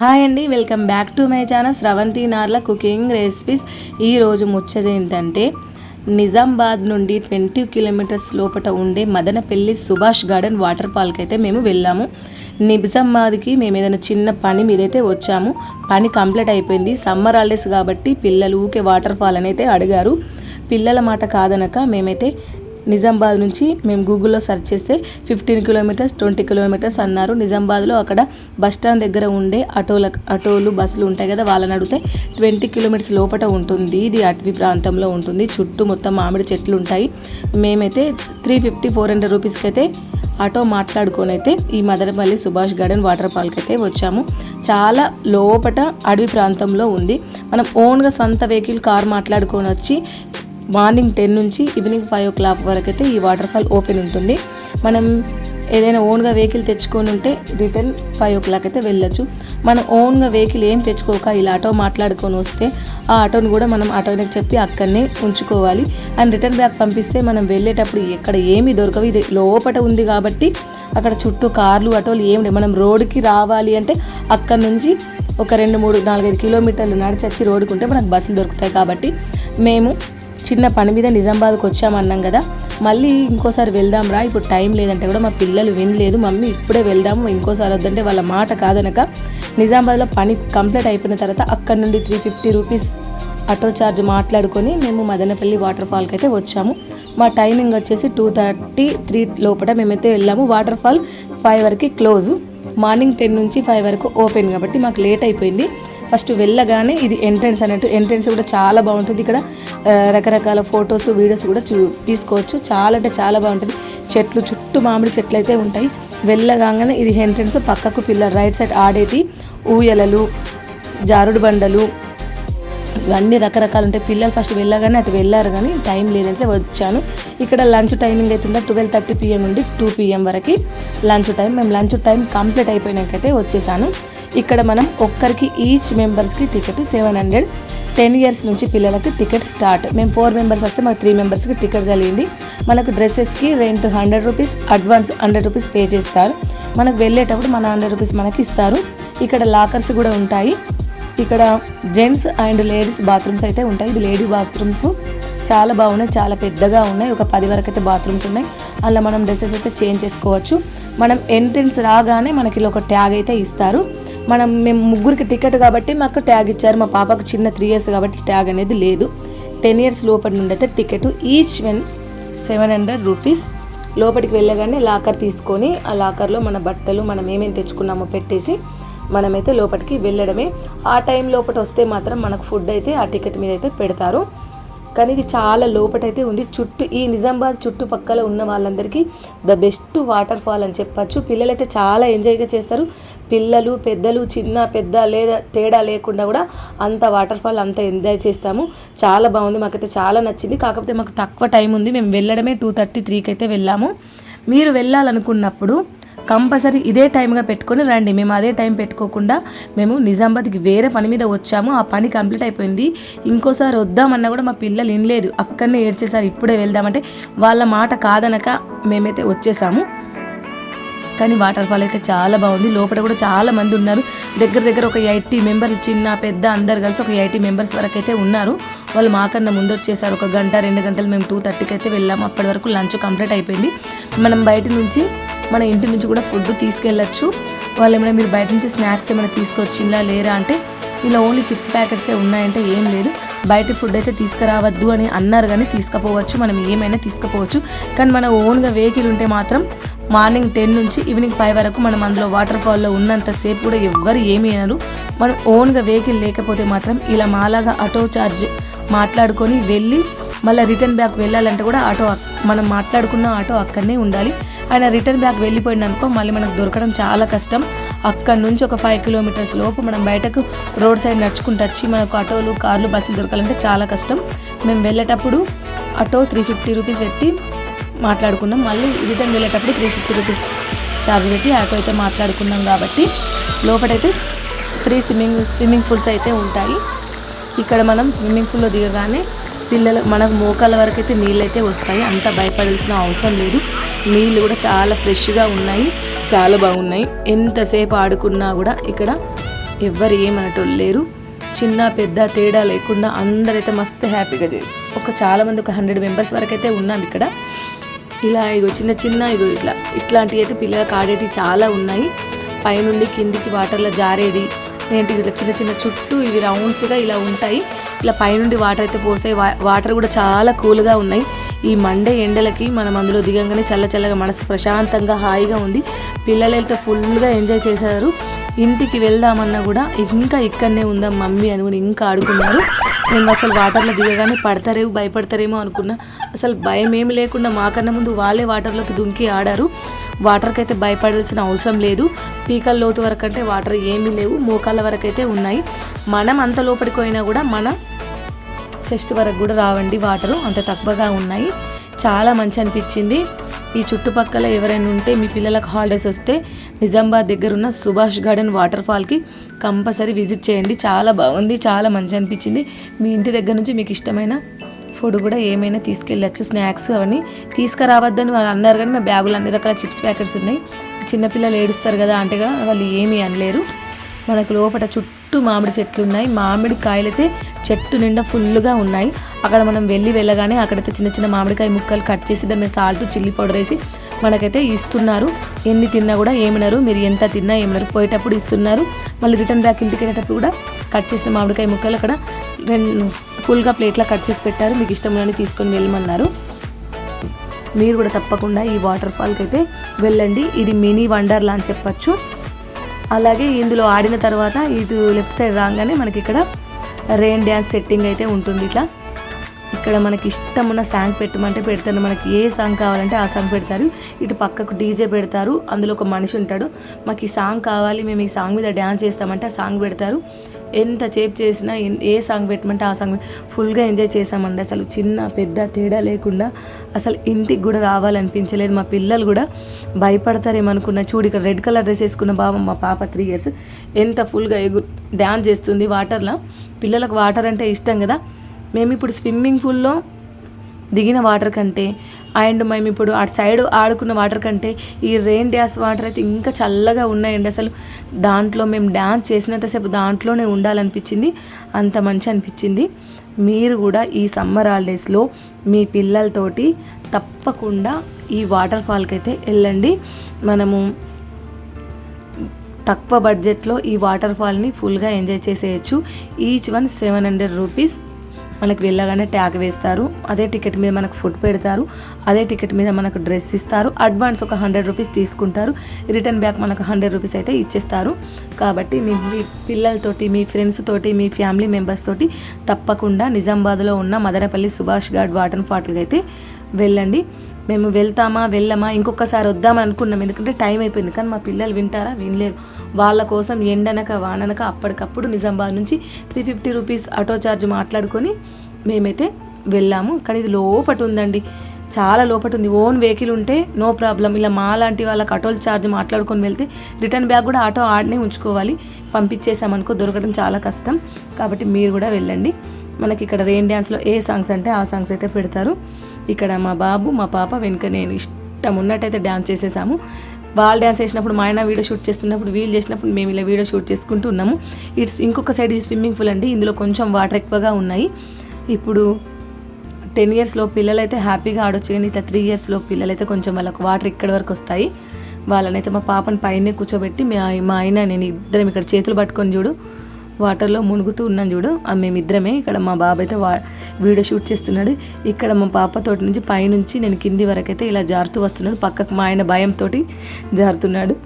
Hi అండి welcome back to my channel Sravanthi Narla cooking recipes. ఈరోజు ముచ్చట ఏంటంటే నిజామాబాద్ నుండి ట్వంటీ కిలోమీటర్స్ లోపల ఉండే Madanapalli Subhash garden water park అయితే మేము వెళ్ళాము. నిజామాబాద్కి మేము ఏదైనా చిన్న పని మీదైతే వచ్చాము. పని కంప్లీట్ అయిపోయింది. సమ్మర్ హాలిడేస్ కాబట్టి పిల్లలు ఊకే వాటర్ ఫాల్ అని అయితే అడిగారు. పిల్లల మాట కాదనక మేమైతే నిజామాబాద్ నుంచి మేము గూగుల్లో సెర్చ్ చేస్తే ఫిఫ్టీన్ కిలోమీటర్స్ ట్వంటీ కిలోమీటర్స్ అన్నారు. నిజామాబాద్లో అక్కడ బస్ స్టాండ్ దగ్గర ఉండే ఆటోల ఆటోలు బస్సులు ఉంటాయి కదా వాళ్ళని అడిగితే ట్వంటీ కిలోమీటర్స్ లోపల ఉంటుంది. ఇది అటవీ ప్రాంతంలో ఉంటుంది. చుట్టూ మొత్తం మామిడి చెట్లు ఉంటాయి. మేమైతే త్రీ ఫిఫ్టీ ఫోర్ హండ్రెడ్ రూపీస్కి అయితే ఆటో మాట్లాడుకొని అయితే ఈ Madanapalli Subhash garden water park అయితే వచ్చాము. చాలా లోపట అడవి ప్రాంతంలో ఉంది. మనం ఓన్గా సొంత వెహికల్ కార్ మాట్లాడుకొని వచ్చి మార్నింగ్ టెన్ నుంచి ఈవినింగ్ ఫైవ్ ఓ క్లాక్ వరకు అయితే ఈ వాటర్ ఫాల్ ఓపెన్ ఉంటుంది. మనం ఏదైనా ఓన్గా వెహికల్ తెచ్చుకొని ఉంటే రిటర్న్ ఫైవ్ ఓ క్లాక్ అయితే వెళ్ళొచ్చు. మనం ఓన్గా వెహికల్ ఏం తెచ్చుకోక ఇలా ఆటో మాట్లాడుకొని వస్తే ఆ ఆటోని కూడా మనం ఆటోనికి చెప్పి అక్కడనే ఉంచుకోవాలి. అండ్ రిటర్న్ బ్యాక్ పంపిస్తే మనం వెళ్ళేటప్పుడు ఎక్కడ ఏమీ దొరకవు. ఇది లోపట ఉంది కాబట్టి అక్కడ చుట్టూ కార్లు ఆటోలు ఏమి లేవు. మనం రోడ్డుకి రావాలి అంటే అక్కడ నుంచి ఒక రెండు మూడు నాలుగైదు కిలోమీటర్లు నడిచి వచ్చి రోడ్డుకుంటే మనకు బస్సులు దొరుకుతాయి కాబట్టి మేము చిన్న పని మీద నిజామాబాద్కి వచ్చామన్నాం కదా మళ్ళీ ఇంకోసారి వెళ్దాం రా ఇప్పుడు టైం లేదంటే కూడా మా పిల్లలు వినలేదు మమ్మీ ఇప్పుడే వెళ్దాము ఇంకోసారి వద్దంటే వాళ్ళ మాట కాదనక నిజామాబాద్లో పని కంప్లీట్ అయిపోయిన తర్వాత అక్కడ నుండి three fifty rupees auto charge మాట్లాడుకొని మేము మదనపల్లి వాటర్ ఫాల్కి అయితే వచ్చాము. మా టైమింగ్ వచ్చేసి టూ థర్టీ త్రీ లోపల మేమైతే వెళ్ళాము. వాటర్ ఫాల్ ఫైవ్ వరకు క్లోజ్ మార్నింగ్ టెన్ నుంచి ఫైవ్ వరకు ఓపెన్ కాబట్టి మాకు లేట్ అయిపోయింది. ఫస్ట్ వెళ్ళగానే ఇది ఎంట్రన్స్ అన్నట్టు ఎంట్రన్స్ కూడా చాలా బాగుంటుంది. ఇక్కడ రకరకాల ఫొటోస్ వీడియోస్ కూడా చూ తీసుకోవచ్చు. చాలా అంటే చాలా బాగుంటుంది. చెట్లు చుట్టూ మామిడి చెట్లు అయితే ఉంటాయి. వెళ్ళగానే ఇది ఎంట్రన్స్ పక్కకు పిల్లలు రైట్ సైడ్ ఆడేది ఊయలలు జారుడు బండలు ఇవన్నీ రకరకాలు ఉంటాయి. పిల్లలు ఫస్ట్ వెళ్ళగానే అటు వెళ్ళారు కానీ టైం లేదంటే వచ్చాను. ఇక్కడ లంచ్ టైమింగ్ అవుతుందా ట్వెల్వ్ థర్టీ పిఎం నుండి టూ పిఎం వరకు లంచ్ టైం. మేము లంచ్ టైం కంప్లీట్ అయిపోయినాకైతే వచ్చేసాను. ఇక్కడ మనం ఒక్కరికి ఈచ్ మెంబర్స్కి ticket seven hundred ten years నుంచి పిల్లలకి టికెట్ స్టార్ట్ మేము ఫోర్ మెంబర్స్ వస్తే మాకు త్రీ మెంబర్స్కి టికెట్ కలిగింది. మనకు డ్రెస్సెస్కి rent hundred rupees advance hundred rupees pay చేస్తారు. మనకు వెళ్ళేటప్పుడు మన హండ్రెడ్ రూపీస్ మనకి ఇస్తారు. ఇక్కడ లాకర్స్ కూడా ఉంటాయి. ఇక్కడ జెంట్స్ అండ్ లేడీస్ బాత్రూమ్స్ అయితే ఉంటాయి. ఇది లేడీ బాత్రూమ్స్ చాలా బాగున్నాయి చాలా పెద్దగా ఉన్నాయి. ఒక పది వరకు అయితే బాత్రూమ్స్ ఉన్నాయి. అలా మనం డ్రెస్సెస్ అయితే చేంజ్ చేసుకోవచ్చు. మనం ఎంట్రన్స్ రాగానే మనకి ఇలా ఒక ట్యాగ్ అయితే ఇస్తారు. మనం మేము ముగ్గురికి టికెట్ కాబట్టి మాకు ట్యాగ్ ఇచ్చారు. మా పాపకు చిన్న త్రీ ఇయర్స్ కాబట్టి ట్యాగ్ అనేది లేదు. టెన్ ఇయర్స్ లోపటి నుండి అయితే ticket each one seven hundred rupees లోపలికి వెళ్ళగానే లాకర్ తీసుకొని ఆ లాకర్లో మన బట్టలు మనం ఏమేమి తెచ్చుకున్నామో పెట్టేసి మనమైతే లోపలికి వెళ్ళడమే. ఆ టైం లోపల వస్తే మాత్రం మనకు ఫుడ్ అయితే ఆ టికెట్ మీద అయితే పెడతారు. కానీ ఇది చాలా లోపటైతే ఉంది. చుట్టూ ఈ నిజామాబాద్ చుట్టుపక్కల ఉన్న వాళ్ళందరికీ ద బెస్ట్ వాటర్ ఫాల్ అని చెప్పచ్చు. పిల్లలైతే చాలా ఎంజాయ్గా చేస్తారు. పిల్లలు పెద్దలు చిన్న పెద్ద లేదా తేడా లేకుండా కూడా అంత వాటర్ ఫాల్ అంత ఎంజాయ్ చేస్తాము. చాలా బాగుంది. మాకైతే చాలా నచ్చింది. కాకపోతే మాకు తక్కువ టైం ఉంది. మేము వెళ్ళడమే టూ థర్టీ త్రీకి అయితే వెళ్ళాము. మీరు వెళ్ళాలనుకున్నప్పుడు కంపల్సరీ ఇదే టైంగా పెట్టుకొని రండి. మేము అదే టైం పెట్టుకోకుండా మేము నిజామాబాద్కి వేరే పని మీద వచ్చాము. ఆ పని కంప్లీట్ అయిపోయింది. ఇంకోసారి వద్దామన్నా కూడా మా పిల్లలు వినలేదు. అక్కడనే ఏడ్చేసారు ఇప్పుడే వెళ్దామంటే వాళ్ళ మాట కాదనక మేమైతే వచ్చేసాము. కానీ వాటర్ ఫాల్ అయితే చాలా బాగుంది. లోపల కూడా చాలా మంది ఉన్నారు. దగ్గర దగ్గర ఒక ఎయిటీ మెంబర్స్ చిన్న పెద్ద అందరు కలిసి ఒక ఎయిటీ మెంబర్స్ వరకు అయితే ఉన్నారు. వాళ్ళు మాకన్నా ముందు వచ్చేసారు. ఒక గంట రెండు గంటలు మేము టూ థర్టీకి అయితే వెళ్ళాము. అప్పటి వరకు లంచ్ కంప్లీట్ అయిపోయింది. మనం బయట నుంచి మన ఇంటి నుంచి కూడా ఫుడ్ తీసుకెళ్ళచ్చు. వాళ్ళు ఏమైనా మీరు బయట నుంచి స్నాక్స్ ఏమైనా తీసుకొచ్చిందా లేరా అంటే ఇలా ఓన్లీ చిప్స్ ప్యాకెట్సే ఉన్నాయంటే ఏం లేదు. బయట ఫుడ్ అయితే తీసుకురావద్దు అని అన్నారు కానీ తీసుకుపోవచ్చు. మనం ఏమైనా తీసుకుపోవచ్చు. కానీ మన ఓన్గా వెహికల్ ఉంటే మాత్రం మార్నింగ్ టెన్ నుంచి ఈవినింగ్ ఫైవ్ వరకు మనం అందులో వాటర్ ఫాల్లో ఉన్నంతసేపు కూడా ఎవ్వరు ఏమీ అనరు. మనం ఓన్గా వెహికల్ లేకపోతే మాత్రం ఇలా మాలాగా ఆటో ఛార్జ్ మాట్లాడుకొని వెళ్ళి మళ్ళీ రిటర్న్ బ్యాక్ వెళ్ళాలంటే కూడా ఆటో మనం మాట్లాడుకున్న ఆటో అక్కడనే ఉండాలి. ఆయన రిటర్న్ బ్యాక్ వెళ్ళిపోయిందనుకో మళ్ళీ మనకు దొరకడం చాలా కష్టం. అక్కడ నుంచి ఒక ఫైవ్ కిలోమీటర్స్ లోపు మనం బయటకు రోడ్ సైడ్ నడుచుకుంటూ వచ్చి మనకు ఆటోలు కార్లు బస్సులు దొరకాలంటే చాలా కష్టం. మేము వెళ్ళేటప్పుడు ఆటో త్రీ ఫిఫ్టీ రూపీస్ పెట్టి మాట్లాడుకున్నాం. మళ్ళీ రిటర్న్ వెళ్ళేటప్పుడు త్రీ ఫిఫ్టీ రూపీస్ ఛార్జ్ పెట్టి ఆటో అయితే మాట్లాడుకున్నాం కాబట్టి లోపలైతే త్రీ స్విమ్మింగ్ స్విమ్మింగ్ పూల్స్ అయితే ఉంటాయి. ఇక్కడ మనం స్విమ్మింగ్ పూల్లో దిగగానే పిల్లలు మనకు మోకాల వరకు అయితే నీళ్ళు అయితే వస్తాయి. అంత భయపడాల్సిన అవసరం లేదు. నీళ్ళు కూడా చాలా ఫ్రెష్గా ఉన్నాయి చాలా బాగున్నాయి. ఎంతసేపు ఆడుకున్నా కూడా ఇక్కడ ఎవ్వరు ఏమనటోళ్ళు లేరు చిన్న పెద్ద తేడా లేకుండా అందరైతే మస్తు హ్యాపీగా ఒక చాలా మంది ఒక హండ్రెడ్ మెంబర్స్ వరకు అయితే ఉన్నాం ఇక్కడ. ఇలా ఇగో చిన్న చిన్న ఇగో ఇట్లా ఇట్లాంటివి అయితే పిల్లలకు ఆడేటివి చాలా ఉన్నాయి. పైనుండి కిందికి వాటర్లో జారేది ఏంటి ఇట్లా చిన్న చిన్న చుట్టూ ఇవి రౌండ్స్గా ఇలా ఉంటాయి. ఇలా పైనుండి వాటర్ అయితే పోసాయి వాటర్ కూడా చాలా కూల్గా ఉన్నాయి. ఈ మండే ఎండలకి మనం అందులో దిగంగానే చల్ల చల్లగా మనసు ప్రశాంతంగా హాయిగా ఉంది. పిల్లలు అయితే ఫుల్గా ఎంజాయ్ చేశారు. ఇంటికి వెళ్దామన్నా కూడా ఇంకా ఇక్కడనే ఉందా మమ్మీ అని కూడా ఇంకా ఆడుకున్నారు. నేను అసలు వాటర్లో దిగగానే పడతారేమో భయపడతారేమో అనుకున్నా. అసలు భయం ఏమి లేకుండా మాకన్నా ముందు వాళ్ళే వాటర్లోకి దుంకి ఆడారు. వాటర్కి అయితే భయపడాల్సిన అవసరం లేదు. పీకల లోతు వరకు అంటే వాటర్ ఏమీ లేవు మోకాళ్ళ వరకు అయితే ఉన్నాయి. మనం అంత లోపలికి పోయినా కూడా మన చెస్ట్ వరకు కూడా రావండి వాటరు అంత తక్కువగా ఉన్నాయి. చాలా మంచి అనిపించింది. ఈ చుట్టుపక్కల ఎవరైనా ఉంటే మీ పిల్లలకు హాలిడేస్ వస్తే నిజామాబాద్ దగ్గర ఉన్న సుభాష్ గార్డెన్ వాటర్ ఫాల్కి కంపల్సరీ విజిట్ చేయండి. చాలా బాగుంది చాలా మంచి అనిపించింది. మీ ఇంటి దగ్గర నుంచి మీకు ఇష్టమైన ఫుడ్ కూడా ఏమైనా తీసుకెళ్ళచ్చు స్నాక్స్ అవన్నీ. తీసుకురావద్దని వాళ్ళు అన్నారు కానీ మా బ్యాగులు అన్ని రకాల చిప్స్ ప్యాకెట్స్ ఉన్నాయి. చిన్నపిల్లలు ఏడుస్తారు కదా అంటే కదా వాళ్ళు ఏమీ అనలేరు. మనకు లోపల చుట్టూ మామిడి చెట్లు ఉన్నాయి. మామిడి కాయలు అయితే చెట్టు నిండా ఫుల్గా ఉన్నాయి. అక్కడ మనం వెళ్ళి వెళ్ళగానే అక్కడైతే చిన్న చిన్న మామిడికాయ ముక్కలు కట్ చేసి దాని సాల్ట్ చిల్లీ పౌడర్ వేసి మనకైతే ఇస్తున్నారు. ఎన్ని తిన్నా కూడా ఏమన్నారు మీరు ఎంత తిన్నా ఏమన్నారు పోయేటప్పుడు ఇస్తున్నారు. మళ్ళీ రిటర్న్ బ్యాక్ ఇంటికి వెళ్ళేటప్పుడు కూడా కట్ చేసిన మామిడికాయ ముక్కలు అక్కడ రెండు ఫుల్గా ప్లేట్లో కట్ చేసి పెట్టారు. మీకు ఇష్టం తీసుకొని వెళ్ళమన్నారు. మీరు కూడా తప్పకుండా ఈ వాటర్ ఫాల్కి అయితే వెళ్ళండి. ఇది మినీ వండర్లా అని చెప్పచ్చు. అలాగే ఇందులో ఆడిన తర్వాత ఇటు లెఫ్ట్ సైడ్ రాగానే మనకి ఇక్కడ రెయిన్ డ్యాన్స్ సెట్టింగ్ అయితే ఉంటుంది ఇట్లా. ఇక్కడ మనకి ఇష్టం ఉన్న సాంగ్ పెట్టమంటే పెడతారు. మనకి ఏ సాంగ్ కావాలంటే ఆ సాంగ్ పెడతారు. ఇటు పక్కకు డీజే పెడతారు. అందులో ఒక మనిషి ఉంటాడు. మాకు ఈ సాంగ్ కావాలి. మేము ఈ సాంగ్ మీద డ్యాన్స్ చేస్తామంటే ఆ సాంగ్ పెడతారు. ఎంత చేప్ చేసినా ఏ సాంగ్ పెట్టమంటే ఆ సాంగ్ ఫుల్గా ఎంజాయ్ చేసామండి అసలు చిన్న పెద్ద తేడా లేకుండా అసలు ఇంటికి కూడా రావాలనిపించలేదు. మా పిల్లలు కూడా భయపడతారేమనుకున్నా. చూడు ఇక్కడ రెడ్ కలర్ డ్రెస్ వేసుకున్న బాబు మా పాప త్రీ ఇయర్స్ ఎంత ఫుల్గా ఎగు డ్యాన్స్ చేస్తుంది. వాటర్లో పిల్లలకు వాటర్ అంటే ఇష్టం కదా. మేము ఇప్పుడు స్విమ్మింగ్ పూల్లో దిగిన వాటర్ కంటే అండ్ మేము ఇప్పుడు అటు సైడ్ ఆడుకున్న వాటర్ కంటే ఈ రెయిన్ డ్యాన్స్ వాటర్ అయితే ఇంకా చల్లగా ఉన్నాయండి. అసలు దాంట్లో మేము డ్యాన్స్ చేసినంతసేపు దాంట్లోనే ఉండాలనిపించింది. అంత మంచి అనిపించింది. మీరు కూడా ఈ సమ్మర్ హాలిడేస్లో మీ పిల్లలతోటి తప్పకుండా ఈ వాటర్ ఫాల్కి అయితే వెళ్ళండి. మనము తక్కువ బడ్జెట్లో ఈ వాటర్ ఫాల్ని ఫుల్గా ఎంజాయ్ చేసేయచ్చు. Each one seven hundred rupees మనకు వెళ్ళగానే ట్యాగ్ వేస్తారు. అదే టికెట్ మీద మనకు ఫుడ్ పెడతారు. అదే టికెట్ మీద మనకు డ్రెస్ ఇస్తారు. అడ్వాన్స్ ఒక హండ్రెడ్ రూపీస్ తీసుకుంటారు. రిటర్న్ బ్యాక్ మనకు హండ్రెడ్ రూపీస్ అయితే ఇచ్చేస్తారు. కాబట్టి మీ మీ పిల్లలతోటి మీ ఫ్రెండ్స్ తోటి మీ ఫ్యామిలీ మెంబర్స్ తోటి తప్పకుండా నిజామాబాద్లో ఉన్న మదనపల్లి సుభాష్ గార్డ్ వాటర్ ఫాట్లకి అయితే వెళ్ళండి. మేము వెళ్తామా వెళ్ళమా ఇంకొకసారి వద్దామని అనుకున్నాం. ఎందుకంటే టైం అయిపోయింది. కానీ మా పిల్లలు వింటారా? వినలేరు. వాళ్ళ కోసం ఎండనక వాననక అప్పటికప్పుడు నిజామాబాద్ నుంచి three fifty rupees auto charge మాట్లాడుకొని మేమైతే వెళ్ళాము. కానీ ఇది లోపట ఉందండి. చాలా లోపట ఉంది. ఓన్ వెహికల్ ఉంటే నో ప్రాబ్లం. ఇలా మా లాంటి వాళ్ళకి ఆటోలు ఛార్జ్ మాట్లాడుకొని వెళ్తే రిటర్న్ బ్యాగ్ కూడా ఆటో ఆడనే ఉంచుకోవాలి. పంపించేసామనుకో దొరకడం చాలా కష్టం. కాబట్టి మీరు కూడా వెళ్ళండి. మనకి ఇక్కడ రెయిన్ డ్యాన్స్లో ఏ సాంగ్స్ అంటే ఆ సాంగ్స్ అయితే పెడతారు. ఇక్కడ మా బాబు మా పాప వెనుక నేను ఇష్టం ఉన్నట్టయితే డ్యాన్స్ చేసేసాము. వాళ్ళు డ్యాన్స్ చేసినప్పుడు మా ఆయన వీడియో షూట్ చేస్తున్నప్పుడు వీళ్ళు చేసినప్పుడు మేము ఇలా వీడియో షూట్ చేసుకుంటూ ఉన్నాము. ఇట్స్ ఇంకొక సైడ్ ఇది స్విమ్మింగ్ పూల్ అండి. ఇందులో కొంచెం వాటర్ ఎక్కువగా ఉన్నాయి. ఇప్పుడు టెన్ ఇయర్స్లో పిల్లలైతే హ్యాపీగా ఆడొచ్చు కానీ ఇట్లా త్రీ ఇయర్స్లో పిల్లలైతే కొంచెం వాళ్ళకు వాటర్ ఇక్కడి వరకు వస్తాయి. వాళ్ళనైతే మా పాపని పైనే కూర్చోబెట్టి మా మా ఆయన నేను ఇద్దరం ఇక్కడ చేతులు పట్టుకొని చూడు. వాటర్లో మునుగుతూ ఉన్నాను చూడు. ఆ మేమిద్దరమే ఇక్కడ మా బాబు అయితే వా వీడియో షూట్ చేస్తున్నాడు. ఇక్కడ మా పాప తోటి నుంచి పైనుంచి నేను కింది వరకు అయితే ఇలా జారుతూ వస్తున్నాడు. పక్కకు మా ఆయన భయంతో జారుతున్నాడు.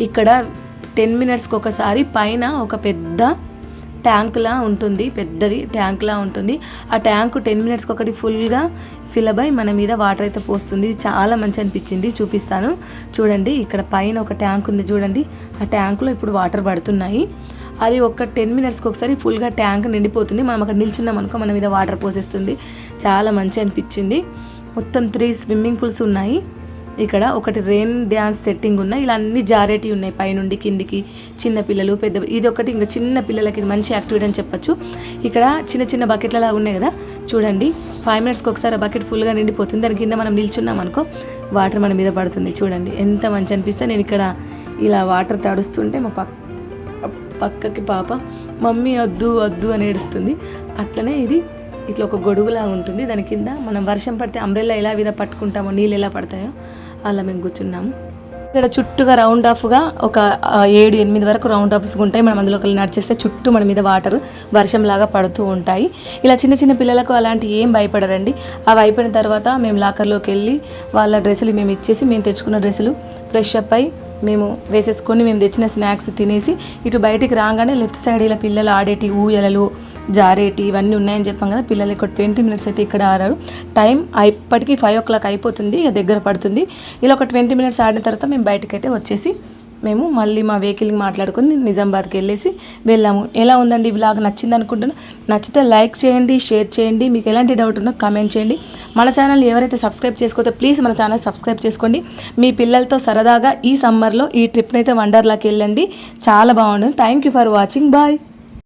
ఇక్కడ టెన్ మినిట్స్కి ఒకసారి పైన ఒక పెద్ద ట్యాంక్లా ఉంటుంది పెద్దది ట్యాంక్లా ఉంటుంది. ఆ ట్యాంక్ టెన్ మినిట్స్కి ఒకటి ఫుల్గా ఫిలప్ అయి మన మీద వాటర్ అయితే పోస్తుంది. చాలా మంచి అనిపించింది చూపిస్తాను. చూడండి ఇక్కడ పైన ఒక ట్యాంక్ ఉంది చూడండి. ఆ ట్యాంక్లో ఇప్పుడు వాటర్ పడుతున్నాయి. అది ఒక టెన్ మినిట్స్కి ఒకసారి ఫుల్గా ట్యాంక్ నిండిపోతుంది. మనం అక్కడ నిల్చున్నాం అనుకో మన మీద వాటర్ పోసేస్తుంది. చాలా మంచి అనిపించింది. మొత్తం త్రీ స్విమ్మింగ్ పూల్స్ ఉన్నాయి. ఇక్కడ ఒకటి రెయిన్ డ్యాన్స్ సెట్టింగ్ ఉన్నాయి ఇలా అన్ని జారేటివి ఉన్నాయి. పైనుండి కిందికి చిన్న పిల్లలు పెద్ద ఇది ఒకటి ఇంకా చిన్న పిల్లలకి ఇది మంచి యాక్టివిటీ అని చెప్పొచ్చు. ఇక్కడ చిన్న చిన్న బకెట్లలా ఉన్నాయి కదా చూడండి. ఫైవ్ మినిట్స్కి ఒకసారి ఆ బకెట్ ఫుల్గా నిండిపోతుంది. దాని కింద మనం నిల్చున్నాం అనుకో వాటర్ మన మీద పడుతుంది. చూడండి ఎంత మంచి అనిపిస్తే నేను ఇక్కడ ఇలా వాటర్ తడుస్తుంటే మా పక్క పక్కకి పాప మమ్మీ వద్దు వద్దు అని ఏడుస్తుంది. అట్లనే ఇది ఇట్లా ఒక గొడుగులా ఉంటుంది. దాని కింద మనం వర్షం పడితే అంబ్రెల్లా ఎలా విధ పట్టుకుంటామో నీళ్ళు ఎలా పడతాయో అలా మేము కూర్చున్నాము ఇక్కడ చుట్టూగా రౌండ్ ఆఫ్గా ఒక ఏడు ఎనిమిది వరకు రౌండ్ ఆఫ్స్ ఉంటాయి. మనం అందులో వెళ్ళి నడిచేస్తే చుట్టూ మన మీద వాటర్ వర్షంలాగా పడుతూ ఉంటాయి. ఇలా చిన్న చిన్న పిల్లలకు అలాంటి ఏం భయపడరండి. అవి అయిపోయిన తర్వాత మేము లాకర్లోకి వెళ్ళి వాళ్ళ డ్రెస్సులు మేము ఇచ్చేసి మేము తెచ్చుకున్న డ్రెస్సులు ఫ్రెష్ అప్ అయి మేము వేసేసుకొని మేము తెచ్చిన స్నాక్స్ తినేసి ఇటు బయటికి రాగానే లెఫ్ట్ సైడ్ ఇలా పిల్లలు ఆడేటి ఊయలలు జారేటి ఇవన్నీ ఉన్నాయని చెప్పాం కదా పిల్లలు ఇక్కడ ట్వంటీ మినిట్స్ అయితే ఇక్కడ ఆడారు టైం ఇప్పటికీ ఫైవ్ ఓ క్లాక్ అయిపోతుంది ఇక దగ్గర పడుతుంది. ఇలా ఒక ట్వంటీ మినిట్స్ ఆడిన తర్వాత మేము బయటకు అయితే వచ్చేసి మేము మళ్ళీ మా వెహికల్కి మాట్లాడుకొని నిజామాబాద్కి వెళ్ళేసి వెళ్ళాము. ఎలా ఉందండి ఈ బ్లాగ్ నచ్చింది అనుకుంటున్నా? నచ్చితే లైక్ చేయండి షేర్ చేయండి. మీకు ఎలాంటి డౌట్ ఉన్నా కమెంట్ చేయండి. మన ఛానల్ ఎవరైతే సబ్స్క్రైబ్ చేసుకోతే ప్లీజ్ మన ఛానల్ సబ్స్క్రైబ్ చేసుకోండి. మీ పిల్లలతో సరదాగా ఈ సమ్మర్లో ఈ ట్రిప్ని అయితే వండర్లాకి వెళ్ళండి. చాలా బాగుంటుంది. Thank you for watching. Bye.